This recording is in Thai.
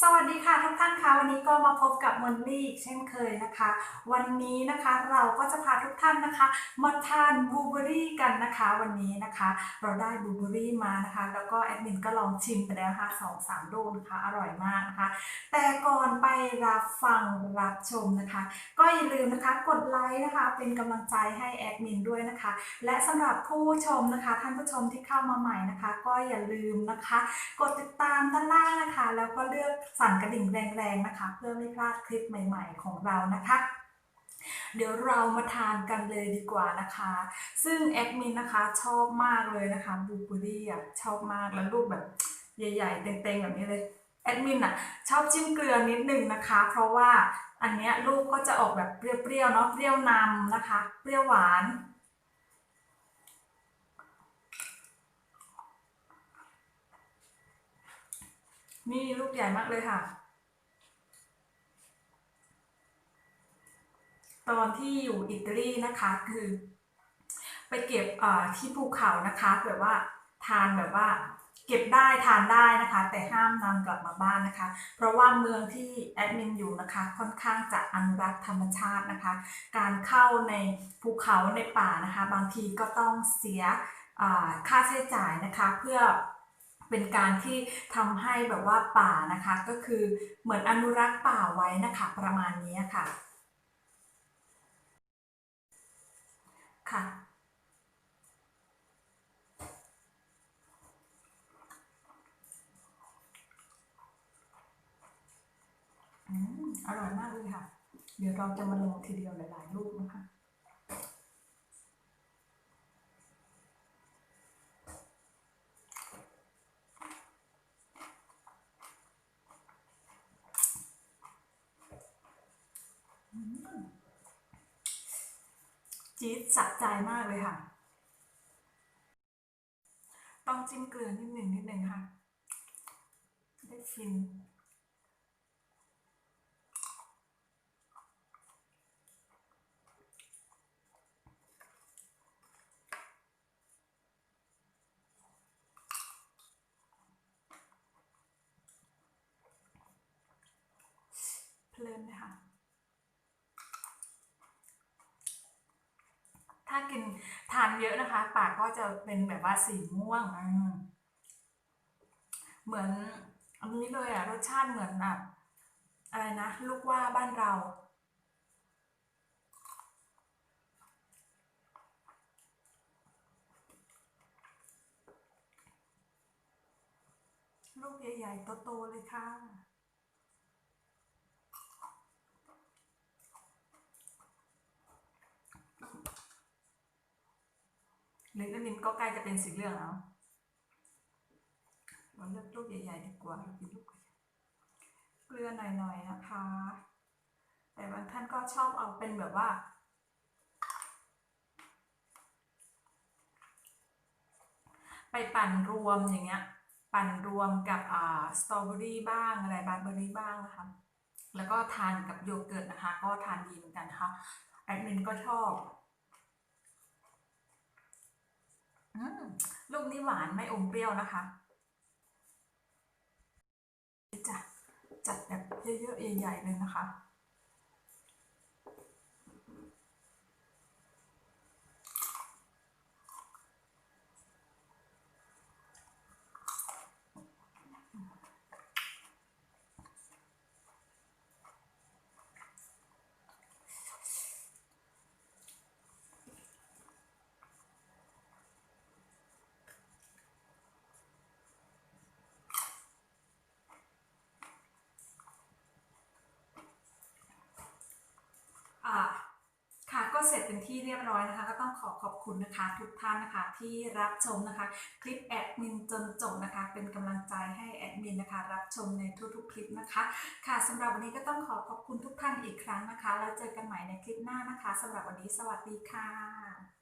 สวัสดีค่ะทุกท่านคะวันนี้ก็มาพบกับมอนลี่อีกเช่นเคยนะคะ วันนี้นะคะเราก็จะพาทุกท่านนะคะ มาทานบลูเบอรี่กันนะคะวันนี้นะคะ เราได้บลูเบอรี่มานะคะ แล้วก็แอดมินก็ลองชิมไปแล้วค่ะสองสามลูกนะคะอร่อยมากนะคะ แต่ก่อนไปรับฟังรับชมนะคะ ก็อย่าลืมนะคะกดไลค์นะคะ เป็นกำลังใจให้แอดมินด้วยนะคะ และสำหรับผู้ชมนะคะ ท่านผู้ชมที่เข้ามาใหม่นะคะ ก็อย่าลืมนะคะ กดติดตามด้านล่างนะคะ แล้วก็เลือกสั่นกระดิ่งแรงๆนะคะ เพื่อไม่พลาดคลิปใหม่ๆของเรานะคะเดี๋ยวเรามาทานกันเลยดีกว่านะคะ ซึ่งแอดมินนะคะชอบมากเลยนะคะบลูเบอรี่อะชอบมากแล้วรูปแบบใหญ่ๆ เต็งๆแบบนี้เลยแอดมินอะชอบจิ้มเกลือนิดนึงนะคะ เพราะว่าอันเนี้ยลูกก็จะออกแบบเปรี้ยวๆเนาะเปรี้ยวนำนะคะ เปรี้ยวหวาน นี่ลูกใหญ่มากเลยค่ะ ตอนที่อยู่อิตาลีนะคะคือ ไปเก็บที่ภูเขานะคะแบบว่าทานแบบว่า เก็บได้ทานได้นะคะ แต่ห้ามนำกลับมาบ้านนะคะ เพราะว่าเมืองที่แอดมินอยู่นะคะ ค่อนข้างจะอนุรักษ์ธรรมชาตินะคะ การเข้าในภูเขาในป่านะคะ บางทีก็ต้องเสียค่าใช้จ่ายนะคะ เพื่อ เป็นการที่ทำให้แบบว่าป่านะคะ ก็คือเหมือนอนุรักษ์ป่าไว้นะคะประมาณนี้ค่ะ ค่ะอืมอร่อยมากเลยค่ะ เดี๋ยวเราจะมาลงทีเดียวหลายๆลูกนะคะ จี๊ดสะใจมากเลยค่ะ ต้องจิ้มเกลือนิดหนึ่งนิดหนึ่งค่ะ ได้ฟินเพลินเลยค่ะ ถ้ากินทานเยอะนะคะ ปากก็จะเป็นแบบว่าสีม่วงเหมือนอันนี้เลยอะรสชาติเหมือนแบบอะไรนะลูกว่าบ้านเรา ลูกใหญ่ๆโตๆเลยค่ะ หรืออันนี้ก็ใกล้จะเป็นสีเหลืองแล้วเราเลือกลูกใหญ่ๆดีกว่าเรากินลูกเกลือหน่อยๆนะคะ แต่บางท่านก็ชอบเอาเป็นแบบว่าไปปั่นรวมอย่างเงี้ย ปั่นรวมกับอ่าสตรอเบอรี่บ้างอะไรบาร์เบอรี่บ้างนะคะ แล้วก็ทานกับโยเกิร์ตนะคะ ก็ทานดีเหมือนกันนะคะแอดมินก็ชอบ อืม ลูกนี้หวานไม่อมเปรี้ยวนะคะจะจัดแบบเยอะๆใหญ่ๆเลยนะคะ อ่าค่ะก็ เสร็จเป็นที่เรียบร้อยนะคะ ก็ต้องขอขอบคุณนะคะ ทุกท่านนะคะที่รับชมนะคะ คลิปแอดมินจนจบนะคะ เป็นกำลังใจให้แอดมินนะคะ รับชมในทุกๆ คลิปนะคะ ค่ะสำหรับวันนี้ก็ต้องขอขอบคุณทุกท่านอีกครั้งนะคะ แล้วเจอกันใหม่ในคลิปหน้านะคะสำหรับวันนี้สวัสดีค่ะ